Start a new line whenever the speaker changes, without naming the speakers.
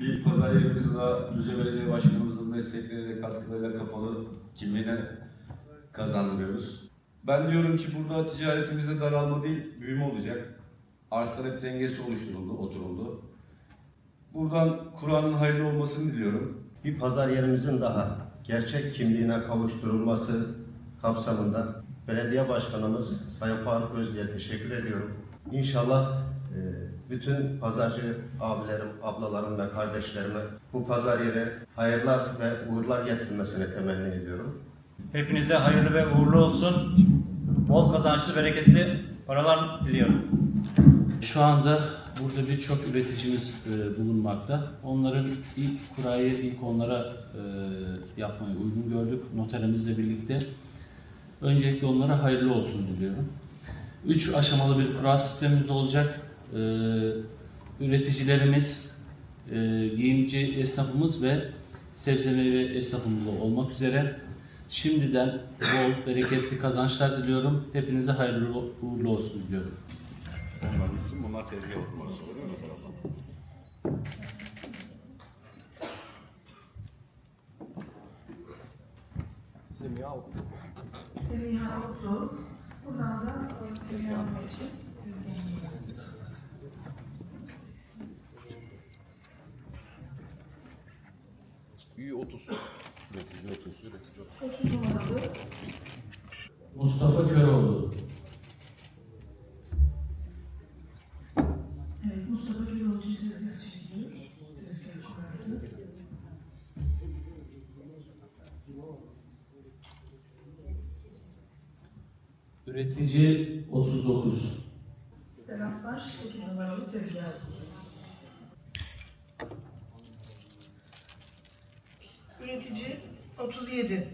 Bir pazar yerimiz daha Düzce Belediye Başkanımızın destekleriyle, katkılarıyla kapalı kimliğine kazandırıyoruz. Ben diyorum ki burada ticaretimizde daralma değil, büyüme olacak. Arz talep dengesi oluşturuldu, oturuldu. Buradan Kur'an'ın hayırlı olmasını diliyorum.
bir pazar yerimizin daha gerçek kimliğine kavuşturulması kapsamında belediye başkanımız Sayın Faruk Özlü'ye teşekkür ediyorum. İnşallah e, bütün pazarcı abilerim, ablalarım ve kardeşlerime bu pazar yeri hayırlar ve uğurlar getirmesini temenni ediyorum.
Hepinize hayırlı ve uğurlu olsun. Bol kazançlı, bereketli paralar diliyorum.
Şu anda burada birçok üreticimiz e, bulunmakta. Onların ilk kurayı ilk onlara e, yapmayı uygun gördük noterimizle birlikte. Öncelikle onlara hayırlı olsun diliyorum. Üç aşamalı bir kura sistemimiz olacak. E, üreticilerimiz, e, giyimci esnafımız ve sebze meyve esnafımız olmak üzere şimdiden bol, bereketli kazançlar diliyorum. Hepinize hayırlı uğurlu olsun diliyorum.
Onlar isim, bunlar tezgah oturması oluyor mu taraftan?
Semiha Utlu. Buradan da e, Semiha Hanım için tezgahımız.
Ü 30. Üretici 30, üretici 30.
30 numaralı
Mustafa Köroğlu. Üretici 39.
Serap Baş 8 numaralı tezgah. Üretici 37.